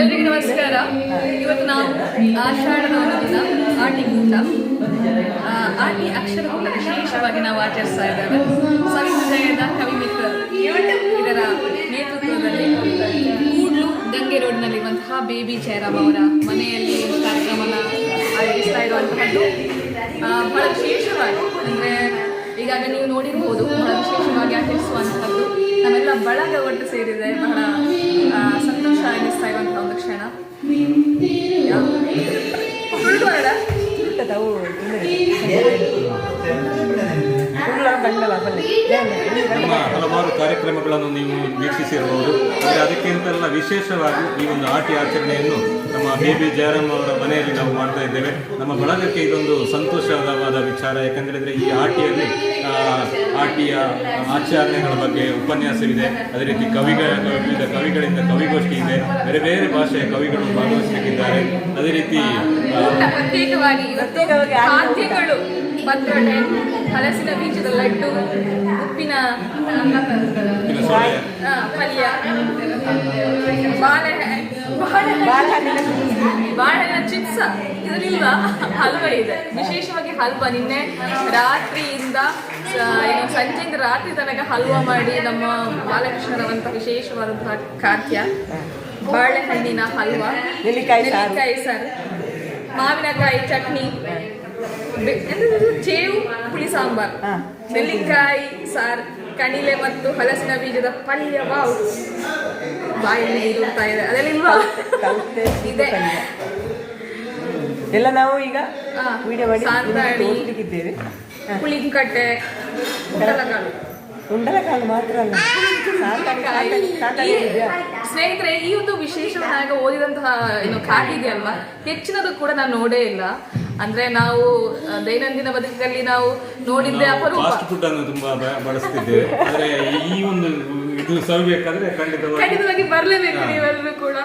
ಎಲ್ರಿಗೂ ನಮಸ್ಕಾರ. ಇವತ್ತು ನಾವು ಆಷಾಢದ ದಿನ, ಆಟಿ ಕೂಟ. ಆಟಿ ಅಕ್ಷರ ಕೂಟ ವಿಶೇಷವಾಗಿ ನಾವು ಆಚರಿಸ್ತಾ ಇದ್ದೇವೆ. ಸವಿಜಯದ ಕವಿ ಮಿತ್ರ ಇದರ ನೇತೃತ್ವದಲ್ಲಿ ಕೂಡ್ಲು ಗಂಗೆ ರೋಡ್ನಲ್ಲಿರುವಂತಹ ಬೇಬಿ ಜಯರಾಮ್ ಅವರ ಮನೆಯಲ್ಲಿ ಕಾರ್ಯಕ್ರಮ ಆಯೋಜಿಸ್ತಾ ಇರುವಂತಹದ್ದು. ಬಹಳ ವಿಶೇಷವಾಗಿ, ಅಂದರೆ ಈಗಾಗ ನೀವು ನೋಡಿರ್ಬೋದು, ಬಹಳ ವಿಶೇಷವಾಗಿ ಆಚರಿಸುವಂಥದ್ದು ನಮ್ಮೆಲ್ಲ ಬಳಗ ಒಟ್ಟು ಸೇರಿದೆ ಬಹಳ ಸಂತೋಷ ಅನ್ನಿಸ್ತಾ ಇರುವಂತಹ ಒಂದು ಕ್ಷಣ. ಹಲವಾರು ಕಾರ್ಯಕ್ರಮಗಳನ್ನು ನೀವು ವೀಕ್ಷಿಸಿರಬಹುದು. ಆದರೆ ಅದಕ್ಕಿಂತೆಲ್ಲ ವಿಶೇಷವಾಗಿ ಈ ಒಂದು ಆಟಿ ಆಚರಣೆಯನ್ನು ನಮ್ಮ ಬೇಬಿ ಜಯರಾಮ್ ಅವರ ಮನೆಯಲ್ಲಿ ನಾವು ಮಾಡ್ತಾ ಇದ್ದೇವೆ. ನಮ್ಮ ಬಳಗಕ್ಕೆ ಇದೊಂದು ಸಂತೋಷವಾದ ವಿಚಾರ, ಯಾಕಂದ್ರೆ ಈ ಆಟಿಯಲ್ಲಿ ಆಟಿಯ ಆಚರಣೆಗಳ ಬಗ್ಗೆ ಉಪನ್ಯಾಸವಿದೆ. ಅದೇ ರೀತಿ ಕವಿಗಳ ವಿವಿಧ ಕವಿಗಳಿಂದ ಕವಿಗೋಷ್ಠಿ ಇದೆ ಬೇರೆ ಬೇರೆ ಭಾಷೆಯ ಕವಿಗಳು ಭಾಗವಹಿಸಲಿಕ್ಕಿದ್ದಾರೆ. ಅದೇ ರೀತಿ ಪ್ರತ್ಯೇಕವಾಗಿ ಖಾದ್ಯಗಳು ಹಲಸಿನ ಬೀಜದ ಲಡ್ಡು ಉಪ್ಪಿನ ಪಲ್ಯ ಬಾಳೆ ಬಾಳೆಹಣ್ಣಿನ ಚಿಪ್ಸ್. ಇದರಿಂದ ಹಲ್ವ ಇದೆ. ವಿಶೇಷವಾಗಿ ಹಲ್ವ. ನಿನ್ನೆ ರಾತ್ರಿಯಿಂದ ಏನು ಸಂಜೆಯಿಂದ ರಾತ್ರಿ ತನಕ ಹಲ್ವ ಮಾಡಿ ನಮ್ಮ ಬಾಲಕೃಷ್ಣರವಂತ ವಿಶೇಷವಾದಂತಹ ಖಾದ್ಯ. ಬಾಳೆಹಣ್ಣಿನ ಹಲ್ವ. ನೆಲ್ಲಿಕಾಯಿ ಸಾರು. ಮಾವಿನಕಾಯಿ ಚಟ್ನಿ. ಚೇವು ಪುಳಿ ಸಾಂಬಾರ್. ನೆಲ್ಲಿಕಾಯಿ ಸಾರ್ ಕಣಿಲೆ ಮತ್ತು ಹಲಸಿನ ಬೀಜದ ಪಲ್ಯ. ವಾವ್. ಬಾಯಲ್ಲಿ ಇರುತ್ತಾ ಇದೆ ಅದೆಲ್ಲ ಇಲ್ವಾ ಕಲ್ತೆ ಇದೆ. ಎಲ್ಲ ನಾವು ಈಗ. ವಿಡಿಯೋ ಮಾಡಿ. ತೋರಿಸ್ಲಿಕ್ಕಿದ್ದೇವೆ. ಪುಳಿಂಕಟ್ಟೆ ಉಂಡಲಕಾಳು ಉಂಡಲಕಾಳು ಮಾತ್ರ ಅಲ್ಲ? ಸ್ನೇಹಿತರೆ ಈ ಒಂದು ವಿಶೇಷವಾಗಿ ಓದಿದಂತಹ ಏನು ಕಾಟಿದೆಯಲ್ವಾ ಹೆಚ್ಚಿನದು ಕೂಡ ನಾನು ನೋಡೇ ಇಲ್ಲ ಅಂದ್ರೆ ನಾವು ದೈನಂದಿನ ಬದುಕಲ್ಲಿ ನಾವು ನೋಡಿದ್ದೆ ಅಪರೂಪ ಫಾಸ್ಟ್ ಫುಡ್ ಅನ್ನು ತುಂಬಾ ಬಳಸ್ತಿದ್ದೇವೆ ಆದ್ರೆ ಈ ಒಂದು ಇದು ಸವಿಬೇಕಾದ್ರೆ ಖಂಡಿತವಾಗಿ ಖಂಡಿತವಾಗಿ ಬರ್ಲೇಬೇಕು. ನೀವೆಲ್ಲರೂ ಕೂಡ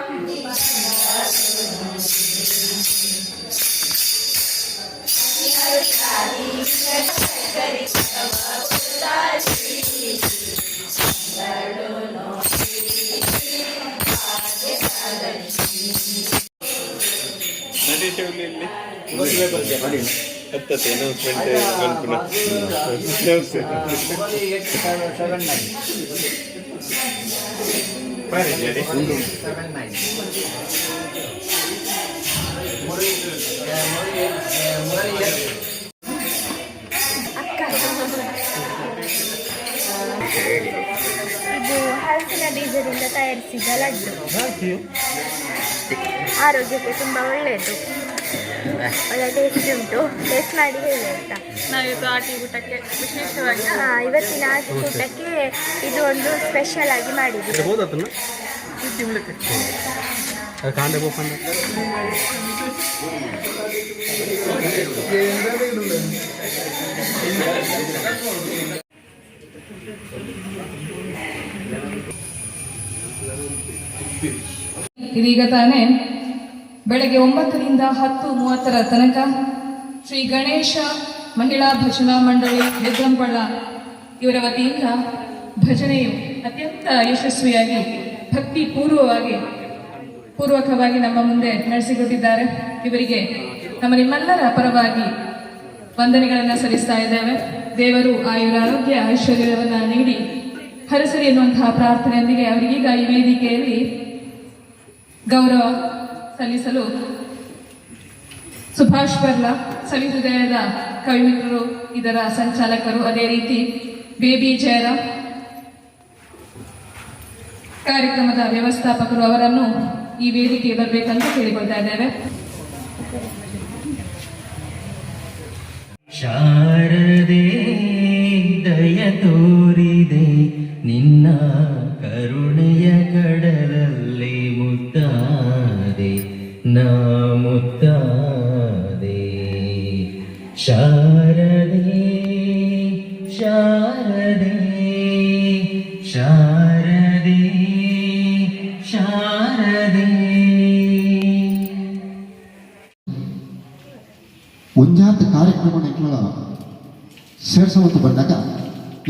ಹತ್ತತ್ತೆ ಅನೌನ್ಸ್ಮೆಂಟ್ ಇದು ಹಲಸಿನ ಬೀಜದಿಂದ ತಯಾರಿಸಿದ ಲಡ್ಡು ಆರೋಗ್ಯಕ್ಕೆ ತುಂಬ ಒಳ್ಳೆಯದು ಒಳ್ಳೆ ಟೇಸ್ಟ್ ಉಂಟು. ಟೇಸ್ಟ್ ಮಾಡಿ ಹೇಳಿ ಆಯ್ತಾ? ನಾವಿವತ್ತು ಆಟಿ ಊಟಕ್ಕೆ ವಿಶೇಷವಾಗಿ ಹಾಂ ಇವತ್ತಿನ ಊಟಕ್ಕೆ ಇದು ಒಂದು ಸ್ಪೆಷಲ್ ಆಗಿ ಮಾಡಿದ್ವಿ ಇದೀಗ ತಾನೇ ಬೆಳಗ್ಗೆ ಒಂಬತ್ತರಿಂದ ಹತ್ತು ಮೂವತ್ತರ ತನಕ ಶ್ರೀ ಗಣೇಶ ಮಹಿಳಾ ಭಜನಾ ಮಂಡಳಿ ಹೆಗ್ಗಂಬಳ ಇವರ ವತಿಯಿಂದ ಭಜನೆಯು ಅತ್ಯಂತ ಯಶಸ್ವಿಯಾಗಿ ಭಕ್ತಿ ಪೂರ್ವವಾಗಿ ಪೂರ್ವಕವಾಗಿ ನಮ್ಮ ಮುಂದೆ ನಡೆಸಿಕೊಟ್ಟಿದ್ದಾರೆ. ಇವರಿಗೆ ನಮ್ಮ ನಿಮ್ಮೆಲ್ಲರ ಪರವಾಗಿ ವಂದನೆಗಳನ್ನು ಸಲ್ಲಿಸ್ತಾ ಇದ್ದೇವೆ. ದೇವರು ಆಯುರ ಆರೋಗ್ಯ ಐಶ್ವರ್ಯವನ್ನು ನೀಡಿ ಹರಸರಿ ಎನ್ನುವಂತಹ ಪ್ರಾರ್ಥನೆಯೊಂದಿಗೆ ಅವರಿಗೀಗ ಈ ವೇದಿಕೆಯಲ್ಲಿ ಗೌರವ ಸಲ್ಲಿಸಲು ಸುಭಾಷ್ ಬರ್ಲಾ ಸವಿಹೃದಯದ ಕವಿಮಿತ್ರರು ಇದರ ಸಂಚಾಲಕರು. ಅದೇ ರೀತಿ ಬೇಬಿ ಜಯರಾಮ್ ಕಾರ್ಯಕ್ರಮದ ವ್ಯವಸ್ಥಾಪಕರು ಅವರನ್ನು ಈ ವೇದಿಕೆಗೆ ಬರಬೇಕಂತ ಕೇಳಿಕೊಳ್ತಾ ಇದ್ದೇವೆ. ಶಾರದೆ ಒಂಜಾತ ಕಾರ್ಯಕ್ರಮಗಳ ಸೇರಿಸುವಂತ ಬಂದಾಗ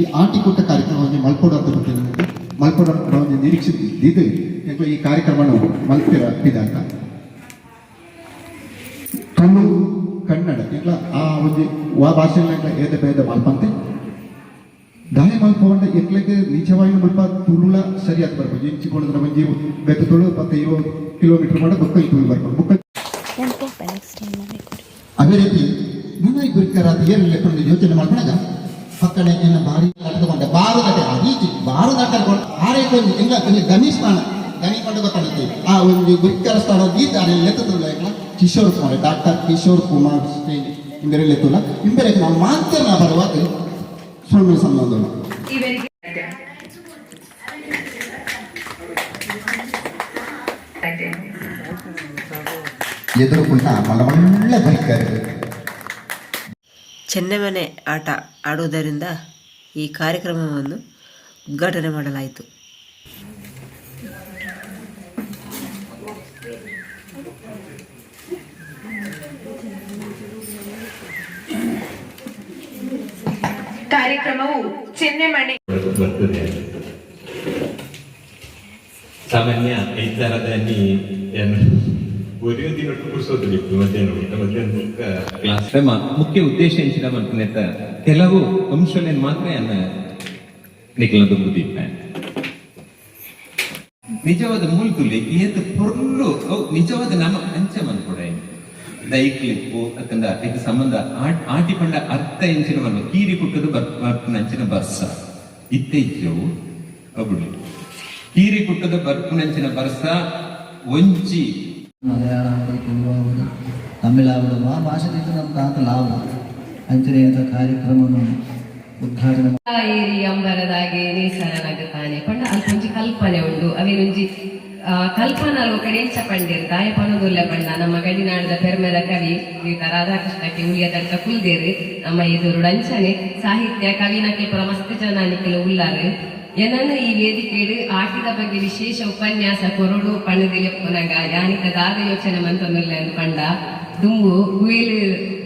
ಈ ಆಟಿಕೂಟ ಕಾರ್ಯಕ್ರಮವನ್ನು ಮಲ್ಕೊಡುವಂತ ಬಿಟ್ಟಿದೆ ಮಲ್ಪುರ ಒಂದು ನಿರೀಕ್ಷಿದ್ದು ಎಂಕ್ಲ ಈ ಕಾರ್ಯಕ್ರಮವನ್ನು ಮಲ್ಪಿರ ಇದಾಕ ಕಣ್ಣು ಕನ್ನಡ ಎಂಕ್ಲ ಆ ಒಂದು ಆ ಭಾಷೆಯಲ್ಲಿ ಏದ ಬೇದ ಮಲ್ಪಂತೆ. ದಾಳಿ ಮಲ್ಪೊಂಡ ಎಂಕ್ಲೆಗೆ ನಿಜವಾಗಿ ಮಲ್ಪ ತುಳುಲ ಸರಿಯಾಗಿ ಬರ್ಬೋದು. ಇಂಚಿ ಕೊಡದ್ರ ಮಂಜಿ ಬೆತ್ತ ತುಳು, ಪತ್ತ ಇರೋ ಕಿಲೋಮೀಟರ್ ಮಾಡ ಬುಕ್ಕ ತುಳು ಬರ್ಬೋದು. ಬುಕ್ಕ ಅದೇ ರೀತಿ ನೀವು ಗುರಿಕರಾದ ಏನು ಲೆಕ್ಕೊಂದು ಯೋಚನೆ ಮಾಡ್ಕೊಂಡಾಗ? ಪಕ್ಕನೆ ನಿನ್ನ ಬಾರಿ ಕಟ್ಟಿಕೊಂಡೆ ಬಾರು ನಟ ಅದೀಚಿ ಬಾರು ನಟಕೊಂಡು ಆರೈಕೊಂಡು ಗಣೇಶ್ ಸ್ಥಾನ ಗಣಿ ಕೊಂಡು ಗೊತ್ತಾಗುತ್ತೆ. ಆ ಒಂದು ಗುರಿಕರ ಸ್ಥಾನ ಗೀತ ಅದೇ ಲೆಕ್ಕದಿಲ್ಲ ಕಿಶೋರ್ ಕುಮಾರ್, ಡಾಕ್ಟರ್ ಕಿಶೋರ್ ಕುಮಾರ್ ಇಂಬೆರೆ ಲೆಕ್ಕಲ್ಲ ಇಂಬೆರೆ ನಾವು ಮಾತ್ರ ನಾ ಬರುವಾಗ ಸುಳ್ಳು ಸಂಬಂಧ ಎದುರು ಕುಂಟ ಮಲಮಳ್ಳ ಬರಿಕಾರೆ ಚೆನ್ನೆಮನೆ ಆಟ ಆಡುವುದರಿಂದ ಈ ಕಾರ್ಯಕ್ರಮವನ್ನು ಉದ್ಘಾಟನೆ ಮಾಡಲಾಯಿತು. ಕಾರ್ಯಕ್ರಮವು ಚೆನ್ನೆಮಣೆ ಸಾಮಾನ್ಯ ಈ ತರದಲ್ಲಿ ಏನು? ನಮ್ಮ ಮುಖ್ಯ ಉದ್ದೇಶ ಎಂಚಿನ ಮನ್ಪುನೆತ್ತ ಕೆಲವು ಅಂಶಗಳನ್ನು ಮಾತ್ರ ಅನ್ನ ನಿಖಲದ ಬುದ್ಧಿಪ್ಪ ನಿಜವಾದ ಮೂಲದಲ್ಲಿ ಏತ್ ಪೊರ್ಲು ನಿಜವಾದ ನಮ್ಮ ಅಂಚ ಮನ್ಕೊಡ ದೈಕ್ಲಿಪ್ಪು ಅಕ್ಕಂದ ಇದು ಸಂಬಂಧ ಆಟ್- ಪಂಡ ಅರ್ಥ ಎಂಚಿನ ಮನ್ಪ ಕೀರಿ ಕುಟ್ಟದು ಬರ್ ಬರ್ಪುನ ಅಂಚಿನ ಬರ್ಸ ಇತ್ತೆಜ್ಜವು ಅಬುಡಿ ಕೀರಿ ಕುಟ್ಟದ ಬರ್ಪುನಂಚಿನ ಬರ್ಸ ಒಂಚಿ ಆವಡು ತಮಿಳ್ ಆವಡು ಆ ಭಾಷೆದಿಂದ ನಮ್ಮ ತಾತ ಲಾಭ ಅಂಚನೆಯಾದ ಕಾರ್ಯಕ್ರಮವನ್ನು ಉದ್ಘಾಟನೆ ಏರಿ ಅಂಬರದಾಗೆ ನೇಸರನಾಗುತ್ತಾನೆ ಪಂಡ ಅಲ್ಪೊಂಜಿ ಕಲ್ಪನೆ ಉಂಡು ಅವೇನೊಂಜಿ ಆ, ಕಲ್ಪನಾ ಅಲ್ವ ಕಡೆ ಎಂಚ ತಾಯಿ ಆಯ ಪನದುಲ್ಲ ಪಂಡ ನಮ್ಮ ಗಡಿನಾಡದ ಪೆರ್ಮೆದ ಕವಿ ರಾಧಾಕೃಷ್ಣಕ್ಕೆ ತಡ್ಕ ಕುಲ್ದೇರು ನಮ್ಮ ಎದುರು ಅಂಚನೆ ಸಾಹಿತ್ಯ ಕವಿನಕ್ಕೆ ಪುರ ಮಸ್ತ್ ಜನ ನಿಖಲು ಉಳ್ಳಾರು ಏನನ್ನು ಈ ವೇದಿಕೆಡು ಆಟದ ಬಗ್ಗೆ ವಿಶೇಷ ಉಪನ್ಯಾಸ ಕೊರಡು ಪಣದಿಲೆ ಪುನಗ ಯಾನಿಕ ದಾದ ಯೋಚನೆ ಮಂತೊಂದಿಲ್ಲ ಪಂಡ ದುಂಬು ಗುಯಿಲು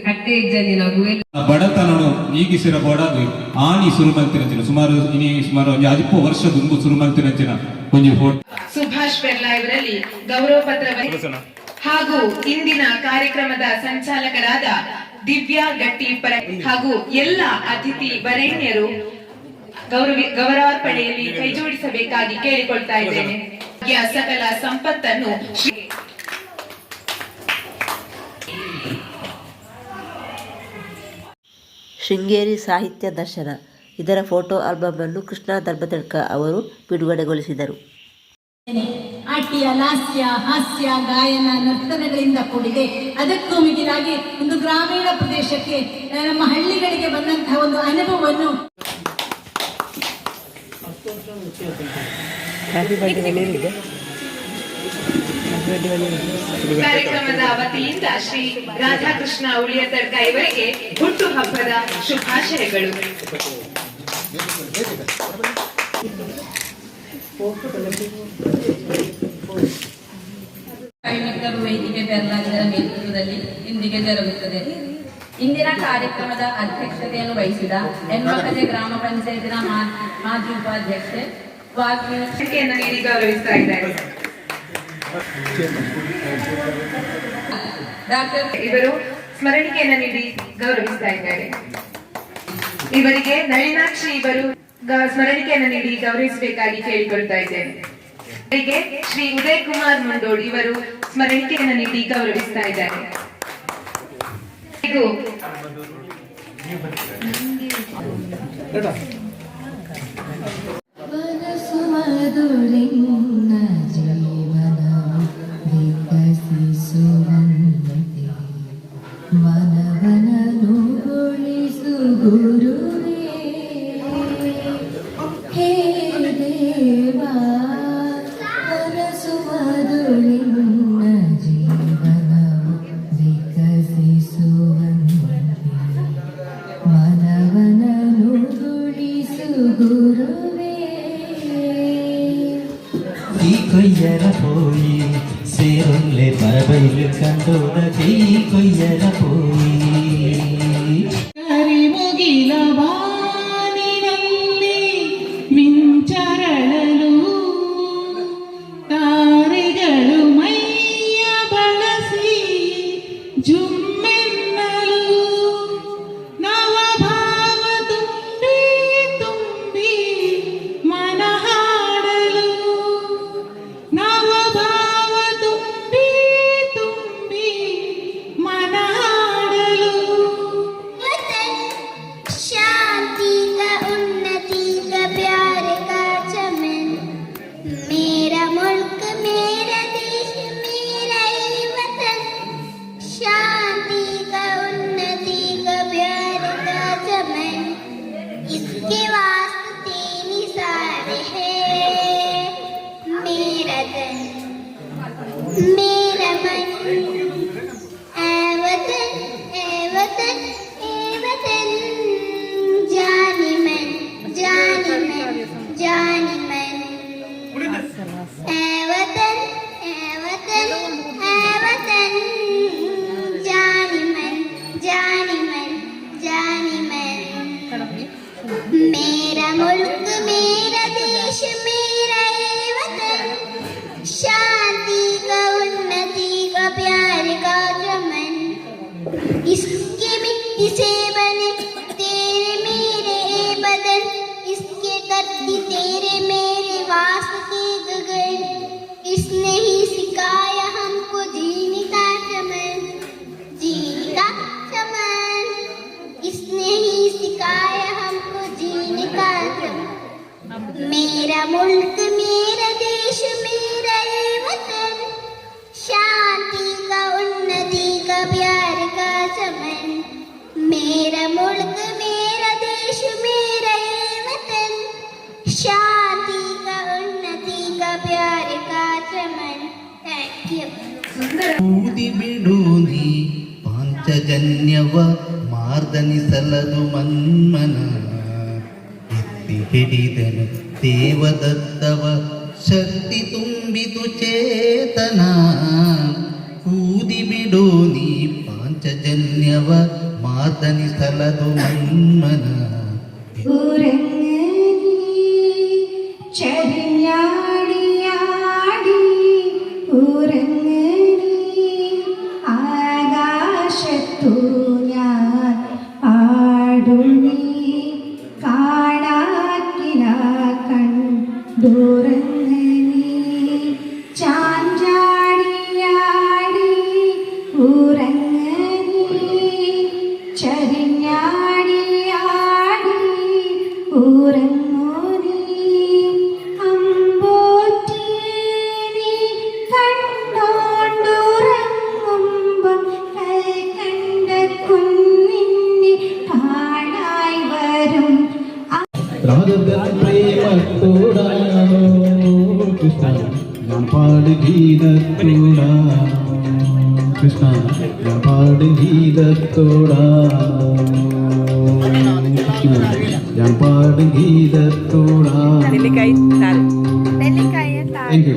ಕಟ್ಟೆ ಇಜ್ಜಂದಿನ ಗುಯಿಲು. ಬಡತನನು ನೀಗಿಸಿರ ಬೋಡಾದು ಆನಿ ಸುರುಮಂತಿನಂಚಿನ ಸುಮಾರು ಇನಿ ಸುಮಾರು ಒಂದು ಅದಿಪ್ಪು ವರ್ಷ ದುಂಬು ಸುರುಮಂತಿನಂಚಿನ ಒಂದು ಫೋಟೋ ಸುಭಾಷ್ ಬೆರ್ಲಾ ಇವರಲ್ಲಿ ಗೌರವ ಪತ್ರ ಹಾಗೂ ಇಂದಿನ ಕಾರ್ಯಕ್ರಮದ ಸಂಚಾಲಕರಾದ ದಿವ್ಯಾ ಗಟ್ಟಿ ಪರ ಹಾಗೂ ಎಲ್ಲ ಅತಿಥಿ ವರೇಣ್ಯರು ಗೌರವಿ ಗೌರವಾರ್ಪಣೆಯಲ್ಲಿ ಕೈಜೋಡಿಸಬೇಕಾಗಿ ಕೇಳಿಕೊಳ್ತಾ ಇದ್ದೇನೆ. ಸಕಲ ಸಂಪತ್ತನ್ನು ಶೃಂಗೇರಿ ಸಾಹಿತ್ಯ ದರ್ಶನ. ಇದರ ಫೋಟೋ ಆಲ್ಬಮ್ ಕೃಷ್ಣ ಧರ್ಮತಡ್ಕ ಅವರು ಬಿಡುಗಡೆಗೊಳಿಸಿದರು. ಆಟಿಯ ಲಾಸ್ಯ ಹಾಸ್ಯ ಗಾಯನ ನರ್ತನಗಳಿಂದ ಕೂಡಿದೆ. ಅದಕ್ಕೂ ಮಿಗಿಲಾಗಿ ಒಂದು ಗ್ರಾಮೀಣ ಪ್ರದೇಶಕ್ಕೆ ನಮ್ಮ ಹಳ್ಳಿಗಳಿಗೆ ಬಂದಂತಹ ಒಂದು ಅನುಭವವನ್ನು ಹ್ಯಾಪಿ ಬರ್ಡೇ ಹೇಳಿದೆ ಕಾರ್ಯಕ್ರಮದ ವತಿಯಿಂದ ಶ್ರೀ ರಾಧಾಕೃಷ್ಣ ಉಳಿಯತರ್ಕ ಇವರಿಗೆ ಹುಟ್ಟು ಹಬ್ಬದ ಶುಭಾಶಯಗಳು. ಕೈಮಕ್ಕಳು ವೈದಿಕೆ ಬೆರಲಾಗಿದ್ದರ ನೇತೃತ್ವದಲ್ಲಿ ಇಂದಿಗೆ ಜರುಗುತ್ತದೆ. ಇಂದಿನ ಕಾರ್ಯಕ್ರಮದ ಅಧ್ಯಕ್ಷತೆಯನ್ನು ವಹಿಸಿದ ಹೆಣ್ಮಕ್ಕಳ ಗ್ರಾಮ ಪಂಚಾಯತಿನ ಮಾಜಿ ಉಪಾಧ್ಯಕ್ಷೆ ಗೌರವಿಸ್ತಾ ಇದ್ದಾರೆ ಡಾಕ್ಟರ್ ಇವರು ಸ್ಮರಣಿಕೆಯನ್ನು ನೀಡಿ ಗೌರವಿಸ್ತಾ ಇದ್ದಾರೆ. ಇವರಿಗೆ ನಳಿನಾಕ್ಷಿ ಇವರು ಗ- ಸ್ಮರಣಿಕೆಯನ್ನು ನೀಡಿ ಗೌರವಿಸಬೇಕಾಗಿ ಕೇಳಿಕೊಳ್ತಾ ಇದ್ದೇನೆ. ಇವರಿಗೆ ಶ್ರೀ ಉದಯ್ ಕುಮಾರ್ ಮುಂಡೋಡ್ ಇವರು ಸ್ಮರಣಿಕೆಯನ್ನು ನೀಡಿ ಗೌರವಿಸ್ತಾ ಇದ್ದಾರೆ. ಇದು கொய்யல போய் சேருள்ளே பறவையில் கண்டோட தீ கொய்யல போய் Amém. Dice मेरा मुल्क मेरा देश मेरा ये वतन शांति का उन्नति का प्यार का चमन थैंक यू നീ പാഞ്ചജന്യവ മാർദനി സലതു മന്മന എത്തിഹിടിതന ദേവദത്തവ ശക്തി തുമ്പിതു ചേതന. ഊതിബിടോ നീ പാഞ്ചജന്യവ ಬಿಡು ನೀ ಪಾಂಚಜನ್ಯವ ಮಾರ್ದನಿಸಲದು Yeah. ഞാൻ പാട് ഗീതത്തോടാണോ ನೆಲ್ಲಿಕಾಯಿಯ താങ്ക് യു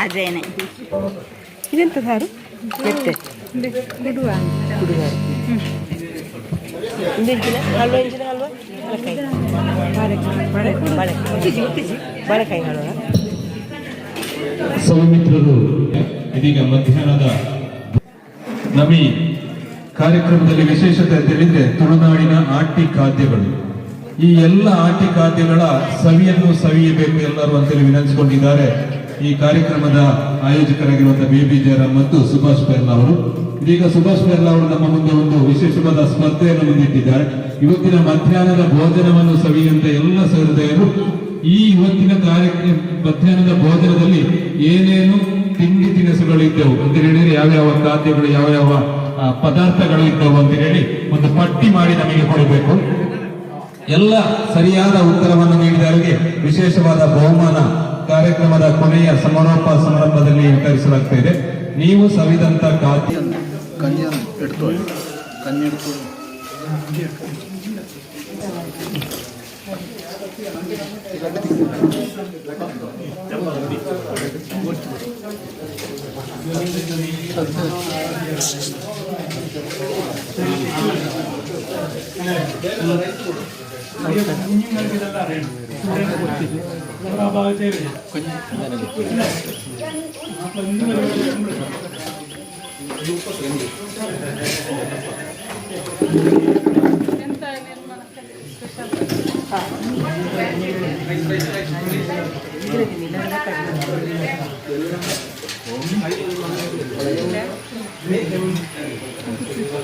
ಅದೇನೆ ಇದೆಂತ ಸಾರು ಮೆತ್ತೆ ಗುಡುವ ಇಂದಿನ ಹಲ್ವಾ ಇಂಜಿನ ಹಲ್ವಾ ಬಾಳೆಕಾಯಿ ಬಾಳೆಕಾಯಿ ಬಾಳೆಕಾಯಿ ಹಲ್ವಾ ಸೌಮಿತ್ರರು ಇದೀಗ ಮಧ್ಯಾಹ್ನದ ನಮ್ಮ ಈ ಕಾರ್ಯಕ್ರಮದಲ್ಲಿ ವಿಶೇಷತೆ ಅಂತ ಹೇಳಿದ್ರೆ ತುಳುನಾಡಿನ ಆಟಿ ಖಾದ್ಯಗಳು. ಈ ಎಲ್ಲ ಆಟಿ ಖಾದ್ಯಗಳ ಸವಿಯನ್ನು ಸವಿಯಬೇಕು ಎಲ್ಲರೂ ಅಂತೇಳಿ ವಿನಂತಿಸಿಕೊಂಡಿದ್ದಾರೆ. ಈ ಕಾರ್ಯಕ್ರಮದ ಆಯೋಜಕರಾಗಿರುವಂತಹ ಬೇಬಿ ಜಯರಾಮ್ ಮತ್ತು ಸುಭಾಷ್ ಪೆರ್ಲಾ ಅವರು. ಇದೀಗ ಸುಭಾಷ್ ಪೆರ್ಲಾ ಅವರು ನಮ್ಮ ಮುಂದೆ ಒಂದು ವಿಶೇಷವಾದ ಸ್ಪರ್ಧೆಯನ್ನು ಮುಂದಿಟ್ಟಿದ್ದಾರೆ. ಇವತ್ತಿನ ಮಧ್ಯಾಹ್ನದ ಭೋಜನವನ್ನು ಸವಿಯುವಂತ ಎಲ್ಲ ಸಹೃದಯರು, ಈ ಇವತ್ತಿನ ಕಾರ್ಯಕ್ರಮ ಮಧ್ಯಾಹ್ನದ ಭೋಜನದಲ್ಲಿ ಏನೇನು ತಿಂಡಿ ತಿನಿಸುಗಳು ಇದ್ದವು ಅಂತ ಹೇಳಿದ್ರೆ ಯಾವ್ಯಾವ ಖಾದ್ಯಗಳು ಯಾವ ಯಾವ ಪದಾರ್ಥಗಳು ಇದ್ದವು ಅಂತ ಹೇಳಿ ಒಂದು ಪಟ್ಟಿ ಮಾಡಿ ನಮಗೆ ಕೊಡಬೇಕು. ಎಲ್ಲ ಸರಿಯಾದ ಉತ್ತರವನ್ನು ನೀಡಿದವರಿಗೆ ವಿಶೇಷವಾದ ಬಹುಮಾನ ಕಾರ್ಯಕ್ರಮದ ಕೊನೆಯ ಸಮಾರೋಪ ಸಮಾರಂಭದಲ್ಲಿ ವಿತರಿಸಲಾಗ್ತಾ ಇದೆ. ನೀವು ಸವಿದಂತ കുഞ്ഞുങ്ങൾക്ക് ഇതെല്ലാം അറിയണം നമ്മുടെ ആ. ഭാഗത്തേ വരും അപ്പം എന്ത് പരിപാടി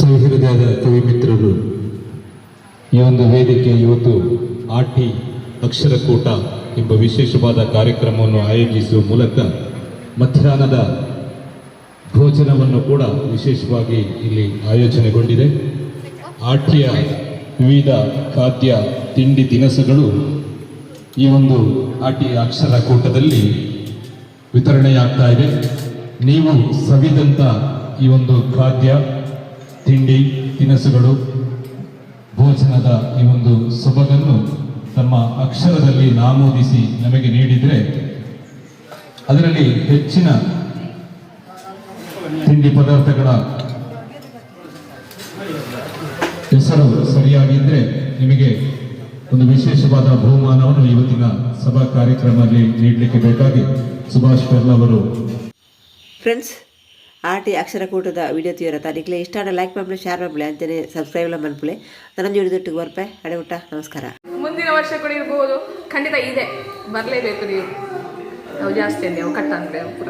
ಸೌಹೃದಯದ ಕವಿ ಮಿತ್ರರು ಈ ಒಂದು ವೇದಿಕೆ ಇವತ್ತು ಆಟಿ ಅಕ್ಷರಕೂಟ ಎಂಬ ವಿಶೇಷವಾದ ಕಾರ್ಯಕ್ರಮವನ್ನು ಆಯೋಜಿಸುವ ಮೂಲಕ ಮಧ್ಯಾಹ್ನದ ಭೋಜನವನ್ನು ಕೂಡ ವಿಶೇಷವಾಗಿ ಇಲ್ಲಿ ಆಯೋಜನೆಗೊಂಡಿದೆ. ಆಟಿಯ ವಿವಿಧ ಖಾದ್ಯ ತಿಂಡಿ ತಿನಿಸುಗಳು ಈ ಒಂದು ಆಟಿ ಅಕ್ಷರಕೂಟದಲ್ಲಿ ವಿತರಣೆಯಾಗ್ತಾ ಇದೆ. ನೀವು ಸವಿದಂತ ಈ ಒಂದು ಖಾದ್ಯ ತಿಂಡಿ, ತಿನಿಸುಗಳು, ಭೋಜನದ ಈ ಒಂದು ಸೊಬಗನ್ನು ತಮ್ಮ ಅಕ್ಷರದಲ್ಲಿ ನಾಮೋದಿಸಿ ನಮಗೆ ನೀಡಿದರೆ ಅದರಲ್ಲಿ ಹೆಚ್ಚಿನ ತಿಂಡಿ ಪದಾರ್ಥಗಳ ಹೆಸರು ಸರಿಯಾಗಿದ್ದರೆ ನಿಮಗೆ ಒಂದು ವಿಶೇಷವಾದ ಬಹುಮಾನವನ್ನು ಇವತ್ತಿನ ಸಭಾ ಕಾರ್ಯಕ್ರಮದಲ್ಲಿ ನೀಡಲಿಕ್ಕೆ ಬೇಕಾಗಿ ಸುಭಾಷ್ ಪೆರ್ಲ್ ಅವರು. ಫ್ರೆಂಡ್ಸ್ ಆರ್ ಟಿ ಅಕ್ಷರಕೂಟದ ವಿಡಿಯೋ ತೀವ್ರ ತಾರೀಕಲೆ ಇಷ್ಟ ಆಡೋ ಲೈಕ್ ಮಾಡಿ ಶೇರ್ ಮಾಡಿ ಅಂತಲೇ ಸಬ್ಸ್ಕ್ರೈಬ್ ಎಲ್ಲ ಮಾಡ್ಬಿಳೆ ನನ್ನ ಹಿಡಿದಿಟ್ಟು ಬರ್ಪೆ. ಅಡೆ ಊಟ ನಮಸ್ಕಾರ. ಮುಂದಿನ ವರ್ಷ ಕೂಡ ಇರಬಹುದು ಖಂಡಿತ ಇದೆ. ಬರಲೇಬೇಕು ನೀವು. ನಾವು ಜಾಸ್ತಿ ಅಂದೆ ಅವು ಕಟ್ಟ ಅಂದ್ರೆ ಕೂಡ